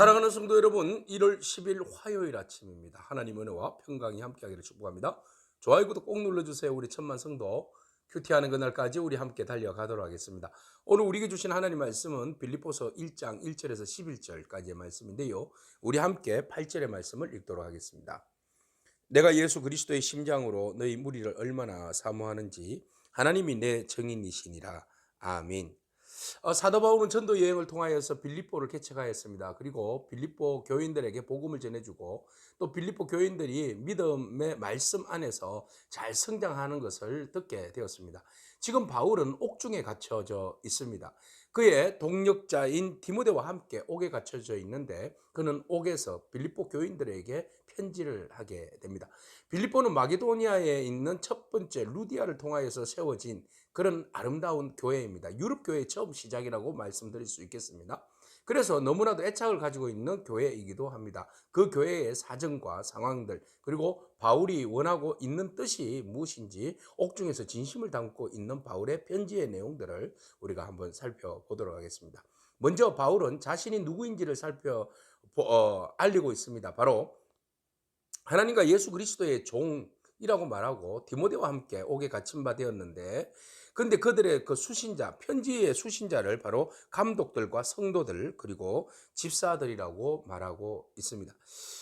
사랑하는 성도 여러분, 1월 10일 화요일 아침입니다. 하나님 은혜와 평강이 함께하기를 축복합니다. 좋아요, 구독 꼭 눌러주세요. 우리 천만 성도 큐티하는 그날까지 우리 함께 달려가도록 하겠습니다. 오늘 우리에게 주신 하나님 말씀은 빌립보서 1장 1절에서 11절까지의 말씀인데요. 우리 함께 8절의 말씀을 읽도록 하겠습니다. 내가 예수 그리스도의 심장으로 너희 무리를 얼마나 사모하는지 하나님이 내 정인이시니라. 아멘. 어, 사도 바울은 전도 여행을 통하여서 빌립보를 개척하였습니다. 그리고 빌립보 교인들에게 복음을 전해주고 또 빌립보 교인들이 믿음의 말씀 안에서 잘 성장하는 것을 듣게 되었습니다. 지금 바울은 옥중에 갇혀져 있습니다. 그의 동력자인 디모데와 함께 옥에 갇혀져 있는데 그는 옥에서 빌립보 교인들에게 편지를 하게 됩니다. 빌립보는 마게도니아에 있는 첫 번째 루디아를 통하여서 세워진 그런 아름다운 교회입니다. 유럽 교회의 처음 시작이라고 말씀드릴 수 있겠습니다. 그래서 너무나도 애착을 가지고 있는 교회이기도 합니다. 그 교회의 사정과 상황들 그리고 바울이 원하고 있는 뜻이 무엇인지 옥중에서 진심을 담고 있는 바울의 편지의 내용들을 우리가 한번 살펴보도록 하겠습니다. 먼저 바울은 자신이 누구인지를 살펴 어, 알리고 있습니다. 바로 하나님과 예수 그리스도의 종이라고 말하고 디모데와 함께 옥에 갇힌 바 되었는데 근데 그들의 그 수신자, 편지의 수신자를 바로 감독들과 성도들 그리고 집사들이라고 말하고 있습니다.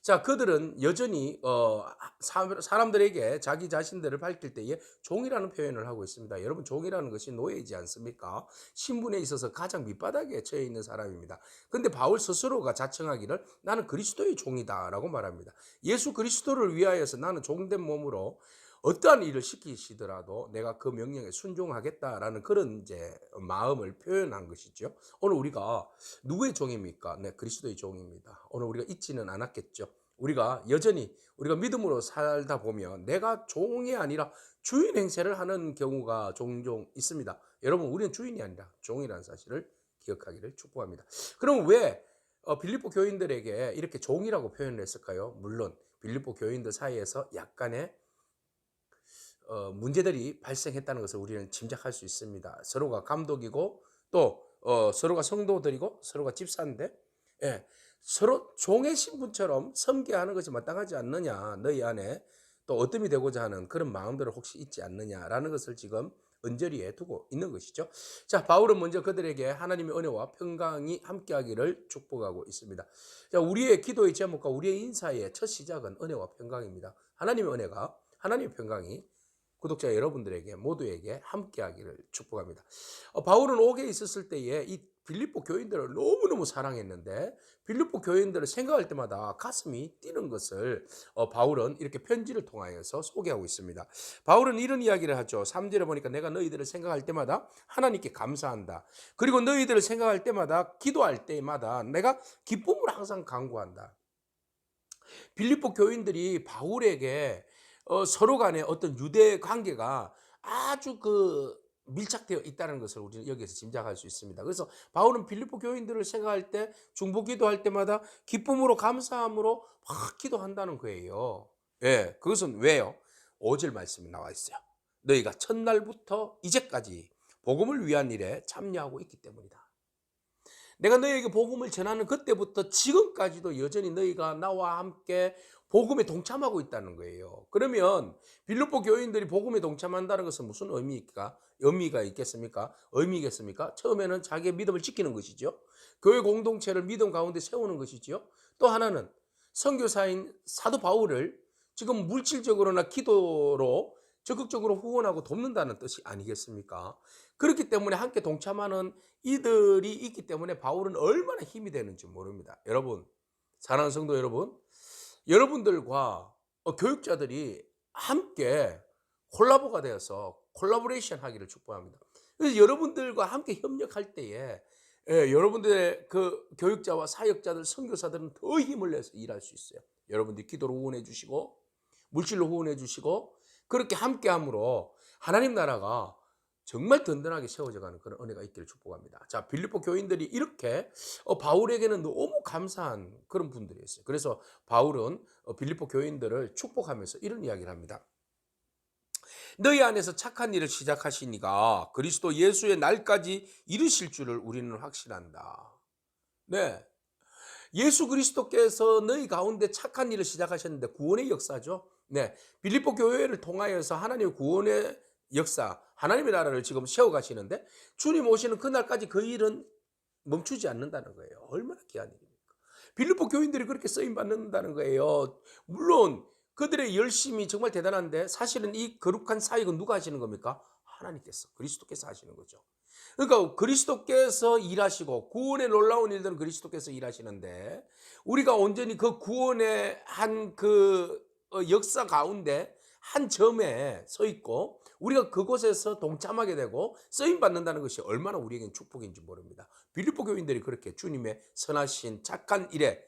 자, 그들은 여전히 어, 사- 사람들에게 자기 자신들을 밝힐 때에 종이라는 표현을 하고 있습니다. 여러분 종이라는 것이 노예이지 않습니까? 신분에 있어서 가장 밑바닥에 처해 있는 사람입니다. 근데 바울 스스로가 자청하기를 나는 그리스도의 종이다라고 말합니다. 예수 그리스도를 위하여서 나는 종된 몸으로 어떠한 일을 시키시더라도 내가 그 명령에 순종하겠다라는 그런 이제 마음을 표현한 것이죠. 오늘 우리가 누구의 종입니까? 네, 그리스도의 종입니다. 오늘 우리가 잊지는 않았겠죠. 우리가 여전히 우리가 믿음으로 살다 보면 내가 종이 아니라 주인 행세를 하는 경우가 종종 있습니다. 여러분, 우리는 주인이 아니라 종이라는 사실을 기억하기를 축복합니다. 그럼 왜 어, 빌립보 교인들에게 이렇게 종이라고 표현을 했을까요? 물론 빌립보 교인들 사이에서 약간의 어, 문제들이 발생했다는 것을 우리는 짐작할 수 있습니다. 서로가 감독이고 또 어, 서로가 성도들이고 서로가 집사인데 예, 서로 종의 신분처럼 섬겨하는 것이 마땅하지 않느냐 너희 안에 또 어둠이 되고자 하는 그런 마음들을 혹시 있지 않느냐라는 것을 지금 언저리에 두고 있는 것이죠. 자, 바울은 먼저 그들에게 하나님의 은혜와 평강이 함께하기를 축복하고 있습니다. 자, 우리의 기도의 제목과 우리의 인사의 첫 시작은 은혜와 평강입니다. 하나님의 은혜가 하나님의 평강이 구독자 여러분들에게 모두에게 함께하기를 축복합니다. 어, 바울은 옥에 있었을 때에 이 빌립보 교인들을 너무너무 사랑했는데 빌립보 교인들을 생각할 때마다 가슴이 뛰는 것을 어, 바울은 이렇게 편지를 통하여서 소개하고 있습니다. 바울은 이런 이야기를 하죠. 3절에 보니까 내가 너희들을 생각할 때마다 하나님께 감사한다. 그리고 너희들을 생각할 때마다 기도할 때마다 내가 기쁨을 항상 강구한다. 빌립보 교인들이 바울에게 어, 서로 간의 어떤 유대 관계가 아주 그 밀착되어 있다는 것을 우리는 여기에서 짐작할 수 있습니다. 그래서 바울은 빌립보 교인들을 생각할 때 중보 기도할 때마다 기쁨으로 감사함으로 막 기도한다는 거예요. 예, 그것은 왜요? 5절 말씀이 나와 있어요. 너희가 첫날부터 이제까지 복음을 위한 일에 참여하고 있기 때문이다. 내가 너희에게 복음을 전하는 그때부터 지금까지도 여전히 너희가 나와 함께 복음에 동참하고 있다는 거예요. 그러면 빌립보 교인들이 복음에 동참한다는 것은 무슨 의미입니까? 의미가 있겠습니까? 의미겠습니까? 처음에는 자기의 믿음을 지키는 것이죠. 교회 공동체를 믿음 가운데 세우는 것이죠. 또 하나는 선교사인 사도 바울을 지금 물질적으로나 기도로 적극적으로 후원하고 돕는다는 뜻이 아니겠습니까? 그렇기 때문에 함께 동참하는 이들이 있기 때문에 바울은 얼마나 힘이 되는지 모릅니다. 여러분, 사랑하는 성도 여러분, 여러분들과 어, 교육자들이 함께 콜라보가 되어서 콜라보레이션 하기를 축복합니다. 그래서 여러분들과 함께 협력할 때에 예, 여러분들의 그 교육자와 사역자들, 선교사들은 더 힘을 내서 일할 수 있어요. 여러분들이 기도로 후원해 주시고 물질로 후원해 주시고 그렇게 함께 함으로 하나님 나라가 정말 든든하게 세워져가는 그런 은혜가 있기를 축복합니다. 자, 빌립보 교인들이 이렇게 어, 바울에게는 너무 감사한 그런 분들이었어요. 그래서 바울은 어, 빌립보 교인들을 축복하면서 이런 이야기를 합니다. 너희 안에서 착한 일을 시작하시니가 그리스도 예수의 날까지 이르실 줄을 우리는 확신한다. 네. 예수 그리스도께서 너희 가운데 착한 일을 시작하셨는데 구원의 역사죠. 네. 빌립보 교회를 통하여서 하나님의 구원의 역사, 하나님의 나라를 지금 세워 가시는데 주님 오시는 그날까지 그 일은 멈추지 않는다는 거예요. 얼마나 귀한 일입니까? 빌립보 교인들이 그렇게 쓰임 받는다는 거예요. 물론 그들의 열심이 정말 대단한데 사실은 이 거룩한 사역은 누가 하시는 겁니까? 하나님께서 그리스도께서 하시는 거죠. 그러니까 그리스도께서 일하시고 구원의 놀라운 일들은 그리스도께서 일하시는데 우리가 온전히 그 구원의 한 그 역사 가운데 한 점에 서 있고 우리가 그곳에서 동참하게 되고 쓰임 받는다는 것이 얼마나 우리에겐 축복인지 모릅니다. 빌립보 교인들이 그렇게 주님의 선하신 착한 일에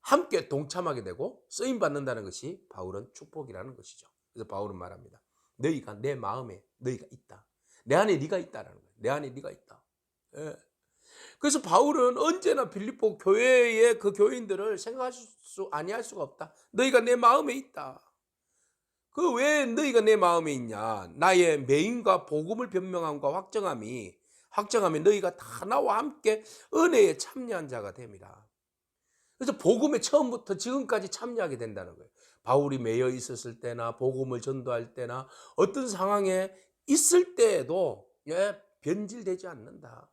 함께 동참하게 되고 쓰임 받는다는 것이 바울은 축복이라는 것이죠. 그래서 바울은 말합니다. 너희가 내 마음에 너희가 있다. 내 안에 네가 있다라는 거예요. 내 안에 네가 있다. 예. 그래서 바울은 언제나 빌립보 교회의 그 교인들을 생각할 수 아니할 수가 없다. 너희가 내 마음에 있다. 그 왜 너희가 내 마음에 있냐? 나의 매인과 복음을 변명함과 확정함이 확정하면 너희가 다 나와 함께 은혜에 참여한 자가 됩니다. 그래서 복음에 처음부터 지금까지 참여하게 된다는 거예요. 바울이 매여 있었을 때나 복음을 전도할 때나 어떤 상황에 있을 때에도 예, 변질되지 않는다.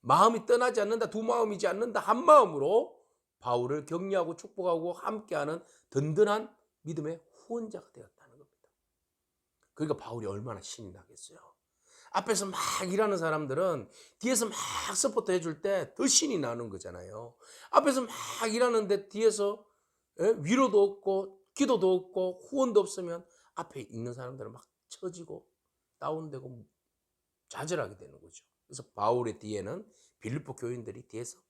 마음이 떠나지 않는다. 두 마음이지 않는다. 한 마음으로 바울을 격려하고 축복하고 함께하는 든든한 믿음의 후원자가 되었다는 겁니다. 그러니까 바울이 얼마나 신이 나겠어요. 앞에서 막 일하는 사람들은 뒤에서 막 서포트 해줄 때 더 신이 나는 거잖아요. 앞에서 막 일하는데 뒤에서 예? 위로도 없고 기도도 없고 후원도 없으면 앞에 있는 사람들은 막 처지고 다운되고 좌절하게 되는 거죠. 그래서 바울의 뒤에는 빌립보 교인들이 뒤에서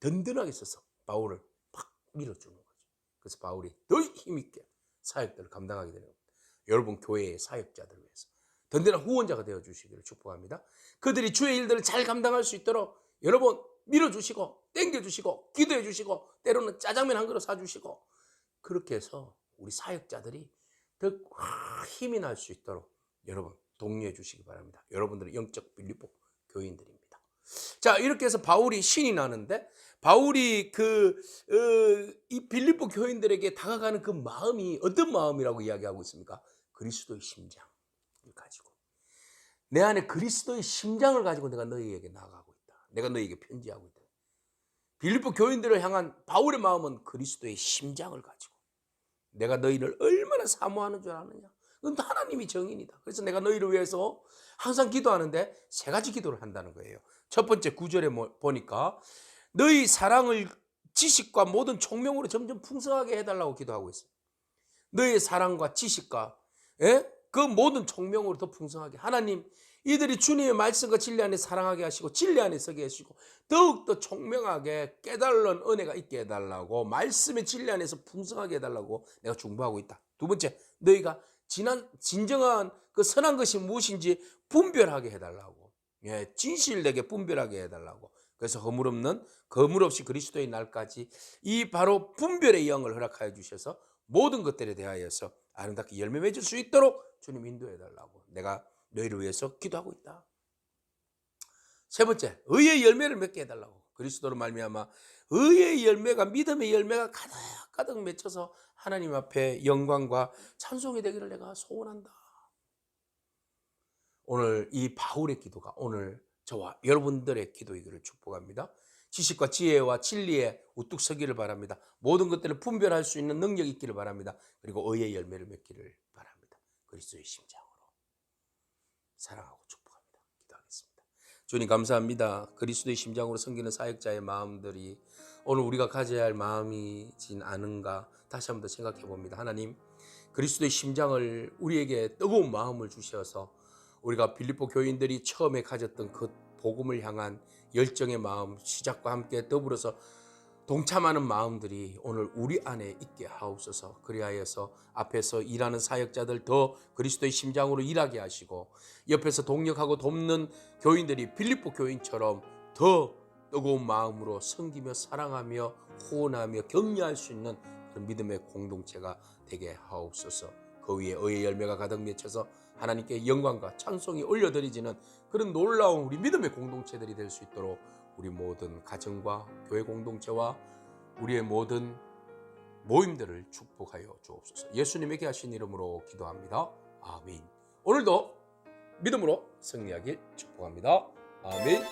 든든하게 서서 바울을 팍 밀어주는 거죠. 그래서 바울이 더 힘있게 사역들을 감당하게 되는 겁니다. 여러분 교회의 사역자들 위해서 든든한 후원자가 되어 주시기를 축복합니다. 그들이 주의 일들을 잘 감당할 수 있도록 여러분 밀어주시고 땡겨주시고 기도해 주시고 때로는 짜장면 한 그릇 사주시고 그렇게 해서 우리 사역자들이 더 힘이 날 수 있도록 여러분 독려해 주시기 바랍니다. 여러분들은 영적 빌립보 교인들입니다. 자 이렇게 해서 바울이 신이 나는데 바울이 그이 어, 빌립보 교인들에게 다가가는 그 마음이 어떤 마음이라고 이야기하고 있습니까? 그리스도의 심장을 가지고 내 안에 그리스도의 심장을 가지고 내가 너희에게 나가고 있다. 내가 너희에게 편지하고 있다. 빌립보 교인들을 향한 바울의 마음은 그리스도의 심장을 가지고 내가 너희를 얼마나 사모하는 줄 아느냐. 그건 하나님이 정인이다. 그래서 내가 너희를 위해서 항상 기도하는데 세 가지 기도를 한다는 거예요. 첫 번째 구절에 뭐 보니까 너희 사랑을 지식과 모든 총명으로 점점 풍성하게 해달라고 기도하고 있어요. 너희의 사랑과 지식과 예? 그 모든 총명으로 더 풍성하게 하나님 이들이 주님의 말씀과 진리 안에 사랑하게 하시고 진리 안에 서게 하시고 더욱더 총명하게 깨달은 은혜가 있게 해달라고 말씀의 진리 안에서 풍성하게 해달라고 내가 중보하고 있다. 두 번째 너희가 진한 진정한 그 선한 것이 무엇인지 분별하게 해달라고. 예, 진실되게 분별하게 해달라고. 그래서 허물 없는 거물 없이 그리스도의 날까지 이 바로 분별의 영을 허락하여 주셔서 모든 것들에 대하여서 아름답게 열매 맺을 수 있도록 주님 인도해 달라고 내가 너희를 위해서 기도하고 있다. 세 번째, 의의 열매를 맺게 해달라고 그리스도로 말미암아 의의 열매가 믿음의 열매가 가득 가득 맺혀서 하나님 앞에 영광과 찬송이 되기를 내가 소원한다. 오늘 이 바울의 기도가 오늘 저와 여러분들의 기도이기를 축복합니다. 지식과 지혜와 진리에 우뚝 서기를 바랍니다. 모든 것들을 분별할 수 있는 능력이 있기를 바랍니다. 그리고 의의 열매를 맺기를 바랍니다. 그리스도의 심장으로 사랑하고 축복합니다. 기도하겠습니다. 주님 감사합니다. 그리스도의 심장으로 섬기는 사역자의 마음들이 오늘 우리가 가져야 할 마음이진 않은가 다시 한번 더 생각해 봅니다. 하나님 그리스도의 심장을 우리에게 뜨거운 마음을 주셔서 우리가 빌립보 교인들이 처음에 가졌던 그 복음을 향한 열정의 마음 시작과 함께 더불어서 동참하는 마음들이 오늘 우리 안에 있게 하옵소서. 그리하여서 앞에서 일하는 사역자들 더 그리스도의 심장으로 일하게 하시고 옆에서 동력하고 돕는 교인들이 빌립보 교인처럼 더 뜨거운 마음으로 섬기며 사랑하며 후원하며 격려할 수 있는 그런 믿음의 공동체가 되게 하옵소서. 그 위에 의의 열매가 가득 맺혀서 하나님께 영광과 찬송이 올려드리지는 그런 놀라운 우리 믿음의 공동체들이 될 수 있도록 우리 모든 가정과 교회 공동체와 우리의 모든 모임들을 축복하여 주옵소서. 예수님에게 하신 이름으로 기도합니다. 아멘. 오늘도 믿음으로 승리하길 축복합니다. 아멘.